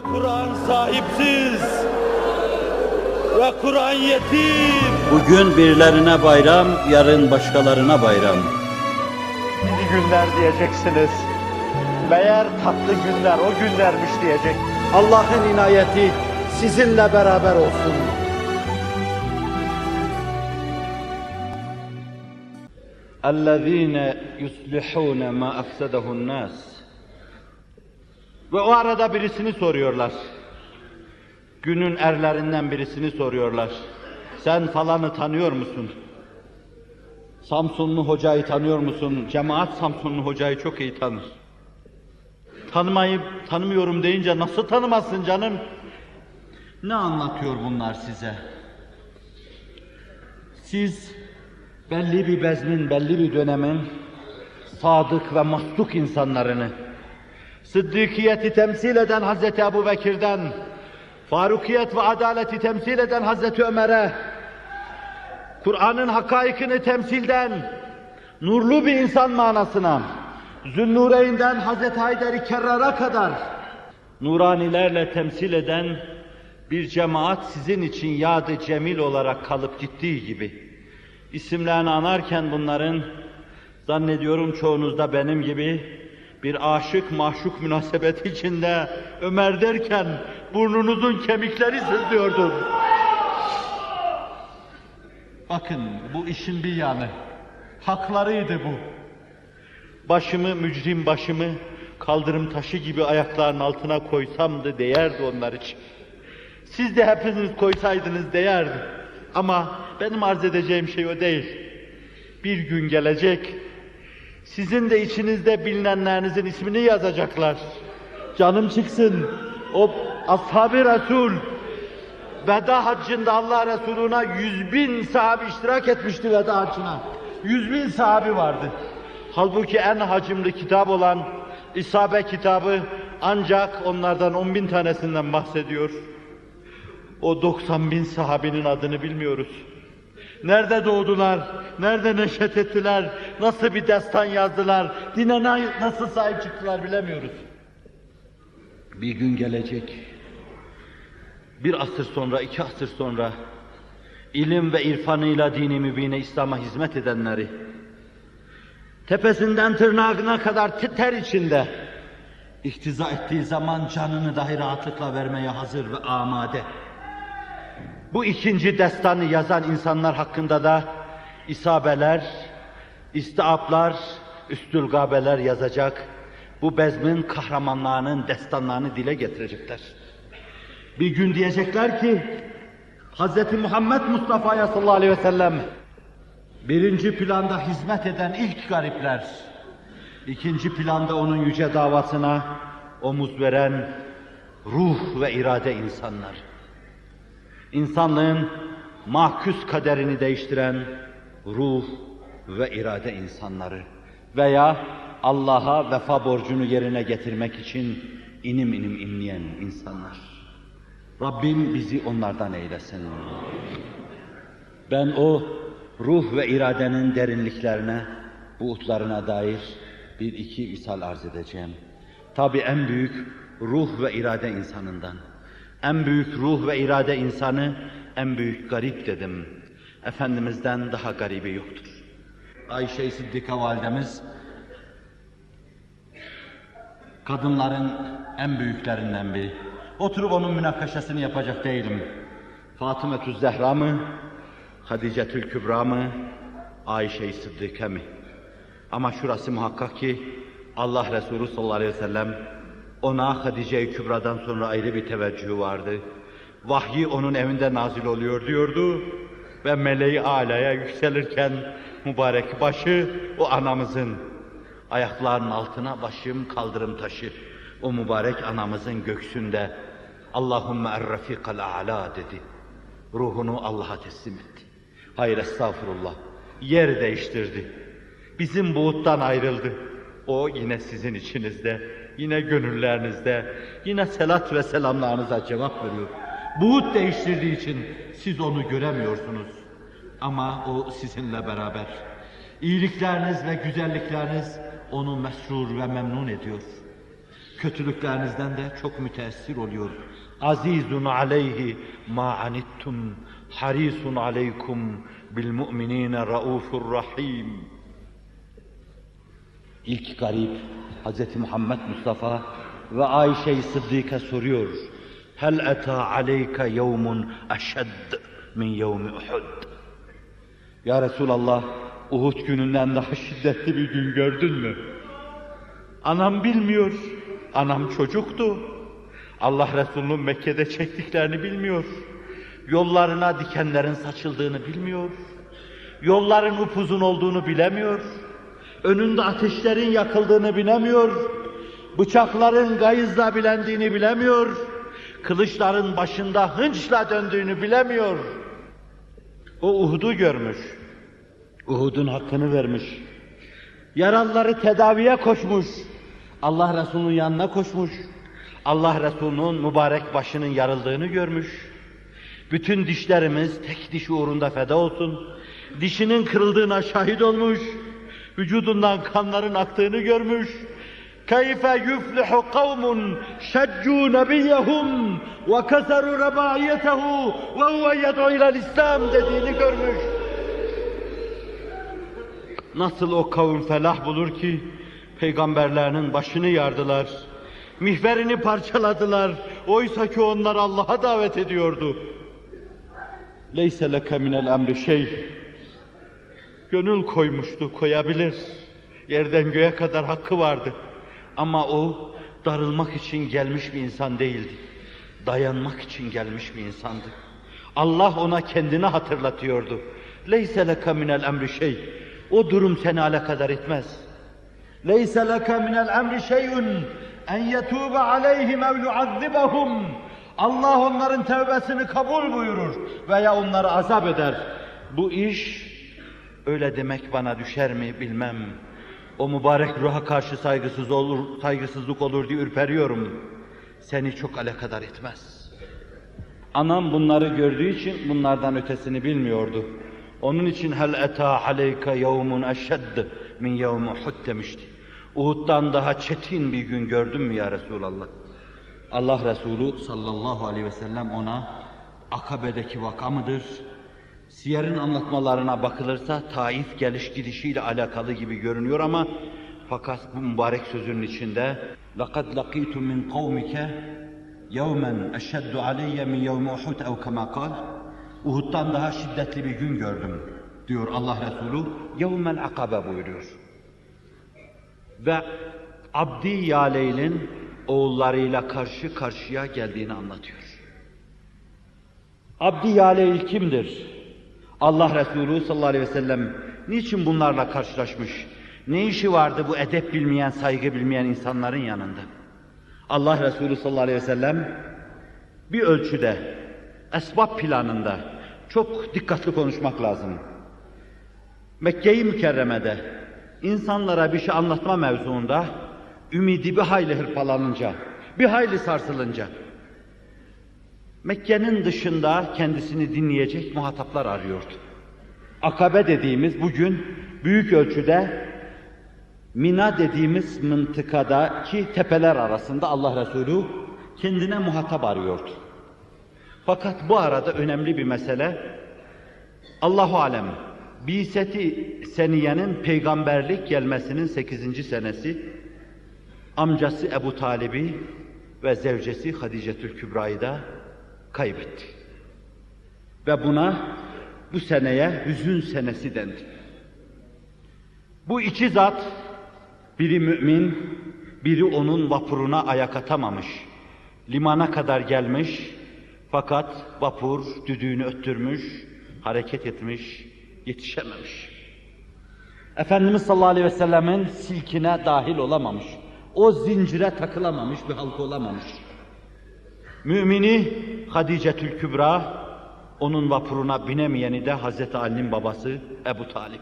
Kur'an sahipsiz ve Kur'an yetim. Bugün birilerine bayram, yarın başkalarına bayram. İyi günler diyeceksiniz. Meğer tatlı günler o günlermiş diyecek. Allah'ın inayeti sizinle beraber olsun. اَلَّذ۪ينَ يُصْلِحُونَ مَا اَفْسَدَهُ النَّاسِ ve o arada birisini soruyorlar. Günün erlerinden birisini soruyorlar. Sen falanı tanıyor musun? Samsunlu hocayı tanıyor musun? Cemaat Samsunlu hocayı çok iyi tanır. Tanımayıp tanımıyorum deyince nasıl tanımazsın canım? Ne anlatıyor bunlar size? Siz belli bir bezmin, belli bir dönemin sadık ve masluk insanlarını, sıddıkiyeti temsil eden Hazreti Ebu Bekir'den, farukiyet ve adaleti temsil eden Hazreti Ömer'e, Kur'an'ın hakaikini temsilden, nurlu bir insan manasına, Zünnureynden Hazreti Haydar-ı Kerrar'a kadar, nuranilerle temsil eden bir cemaat sizin için yadı cemil olarak kalıp gittiği gibi, isimlerini anarken bunların, zannediyorum çoğunuzda benim gibi, bir aşık mahşuk münasebeti içinde Ömer derken burnunuzun kemikleri sızlıyordur. Bakın bu işin bir yanı. Haklarıydı bu. Başımı, mücrim başımı kaldırım taşı gibi ayaklarının altına koysamdı değerdi onlar için. Siz de hepiniz koysaydınız değerdi. Ama benim arz edeceğim şey o değil. Bir gün gelecek, sizin de içinizde bilinenlerinizin ismini yazacaklar. Canım çıksın, o ashab-ı Resul, veda haccında Allah Resulü'ne yüz bin sahabi iştirak etmişti veda haccına. Yüz bin sahabi vardı. Halbuki en hacimli kitap olan İsabe kitabı ancak onlardan on bin tanesinden bahsediyor. O 90 bin sahabinin adını bilmiyoruz. Nerede doğdular, nerede neşet ettiler, nasıl bir destan yazdılar, dine na- nasıl sahip çıktılar bilemiyoruz. Bir gün gelecek, bir asır sonra, iki asır sonra, ilim ve irfanıyla dini mübine İslam'a hizmet edenleri, tepesinden tırnağına kadar ter içinde, iktiza ettiği zaman canını dahi rahatlıkla vermeye hazır ve amade. Bu ikinci destanı yazan insanlar hakkında da isabeler, istiaplar, üstülgabeler yazacak. Bu bezmin kahramanlarının destanlarını dile getirecekler. Bir gün diyecekler ki Hz. Muhammed Mustafa'ya sallallahu aleyhi ve sellem birinci planda hizmet eden ilk garipler, ikinci planda onun yüce davasına omuz veren ruh ve irade insanlar insanlığın mahkus kaderini değiştiren ruh ve irade insanları veya Allah'a vefa borcunu yerine getirmek için inim inim inleyen insanlar. Rabbim bizi onlardan eylesin. Ben o ruh ve iradenin derinliklerine, buğutlarına dair bir iki misal arz edeceğim. Tabi en büyük ruh ve irade insanından. En büyük ruh ve irade insanı, en büyük garip dedim. Efendimiz'den daha garibi yoktur. Ayşe-i Sıddika validemiz, kadınların en büyüklerinden biri. Oturup onun münakaşasını yapacak değilim. Fatıma Zehra mı, Hadicetül Kübra mı, Ayşe-i Sıddika mı? Ama şurası muhakkak ki Allah Resulü sallallahu aleyhi ve sellem ona Hadice-i Kübra'dan sonra ayrı bir teveccühü vardı. Vahyi onun evinde nazil oluyor diyordu ve meleği alaya yükselirken mübarek başı o anamızın ayaklarının altına başım kaldırım taşı o mübarek anamızın göksünde Allahümme er-rafikal a'la dedi. Ruhunu Allah'a teslim etti. Hayır estağfurullah. Yer değiştirdi. Bizim buğuttan ayrıldı. O yine sizin içinizde, yine gönüllerinizde, yine selat ve selamlarınıza cevap veriyor. Buğut değiştirdiği için siz onu göremiyorsunuz. Ama o sizinle beraber. İyilikleriniz ve güzellikleriniz onu mesrur ve memnun ediyor. kötülüklerinizden de çok müteessir oluyor. Azizun aleyhi ma anittum harisun aleykum bil mu'minine raufur rahim. İlk garip Hz. Muhammed Mustafa ve Ayşe-i Sıddika soruyor. Hel eta aleyke yevmun eşedd min yevmi Uhud. Ya Resulallah, Uhud gününden daha şiddetli bir gün gördün mü? Anam bilmiyor. Anam çocuktu. Allah Resulü'nün Mekke'de çektiklerini bilmiyor. Yollarına dikenlerin saçıldığını bilmiyor. Yolların upuzun olduğunu bilemiyor. Önünde ateşlerin yakıldığını bilemiyor. Bıçakların gayızla bilendiğini bilemiyor. Kılıçların başında hınçla döndüğünü bilemiyor. O Uhud'u görmüş. Uhud'un hakkını vermiş. Yaralıları tedaviye koşmuş. Allah Resulü'nün yanına koşmuş. Allah Resulü'nün mübarek başının yarıldığını görmüş. Bütün dişlerimiz tek diş uğrunda feda olsun. Dişinin kırıldığına şahit olmuş. Vücudundan kanların aktığını görmüş. Kavmun şeccu nebiyehum ve keseru rebaiyetehu ve huve yed'u ilel İslam dediğini görmüş. Nasıl o kavim felah bulur ki peygamberlerinin başını yardılar. Mihverini parçaladılar. Oysa ki onlar Allah'a davet ediyordu. Leyse leke minel emri şey. Gönül koymuştu, koyabilir. Yerden göğe kadar hakkı vardı. Ama o darılmak için gelmiş bir insan değildi. Dayanmak için gelmiş bir insandı. Allah ona kendini hatırlatıyordu. Leyse leke minel emri şey. O durum seni alakadar etmez. Leyse leke minel emri şeyun en yetûbe aleyhim ev yuazzibahum. Allah onların tevbesini kabul buyurur veya onları azap eder. Bu iş öyle demek bana düşer mi bilmem. O mübarek ruha karşı saygısız olur, saygısızlık olur diye ürperiyorum. Seni çok alakadar etmez. Anam bunları gördüğü için bunlardan ötesini bilmiyordu. Onun için hel eta aleyke yevmun eşedd min yevmi Uhud demişti. Uhud'dan daha çetin bir gün gördün mü ya Resulallah? Allah Resulü sallallahu aleyhi ve sellem ona Akabe'deki vaka mıdır? Siyer'in anlatmalarına bakılırsa Taif geliş gidişiyle alakalı gibi görünüyor ama fakat bu mübarek sözünün içinde لَقَدْ لَقِيتُ مِنْ قَوْمِكَ يَوْمًا اَشَّدُّ عَلَيَّ مِنْ يَوْمِ اُحُدْ اَوْ كَمَا قَالْ Uhud'dan daha şiddetli bir gün gördüm diyor Allah Resulü. Yevmel akabe buyuruyor. Ve Abdi Yaleyl'in oğullarıyla karşı karşıya geldiğini anlatıyor. Abdi Yaleyl kimdir? Allah Resulü sallallahu aleyhi ve sellem niçin bunlarla karşılaşmış? Ne işi vardı bu edep bilmeyen, saygı bilmeyen insanların yanında? Allah Resulü sallallahu aleyhi ve sellem bir ölçüde, esbab planında çok dikkatli konuşmak lazım. Mekke-i Mükerreme'de insanlara bir şey anlatma mevzuunda ümidi bir hayli hırpalanınca, bir hayli sarsılınca Mekke'nin dışında kendisini dinleyecek muhataplar arıyordu. Akabe dediğimiz bugün büyük ölçüde Mina dediğimiz mıntıkadaki tepeler arasında Allah Resulü kendine muhatap arıyordu. Fakat bu arada önemli bir mesele Allahu alem Biseti Seniye'nin peygamberlik gelmesinin 8. senesi amcası Ebu Talib'i ve zevcesi Hadicetül Kübra'yı da kaybetti. Ve buna bu seneye hüzün senesi dendi. Bu iki zat biri mümin, biri onun vapuruna ayak atamamış. Limana kadar gelmiş fakat vapur düdüğünü öttürmüş, hareket etmiş, yetişememiş. Efendimiz sallallahu aleyhi ve sellemin silkine dahil olamamış. O zincire takılamamış bir halka olamamış. Mümini Hadicetül Kübra, onun vapuruna binemeyeni de Hazreti Ali'nin babası Ebu Talip.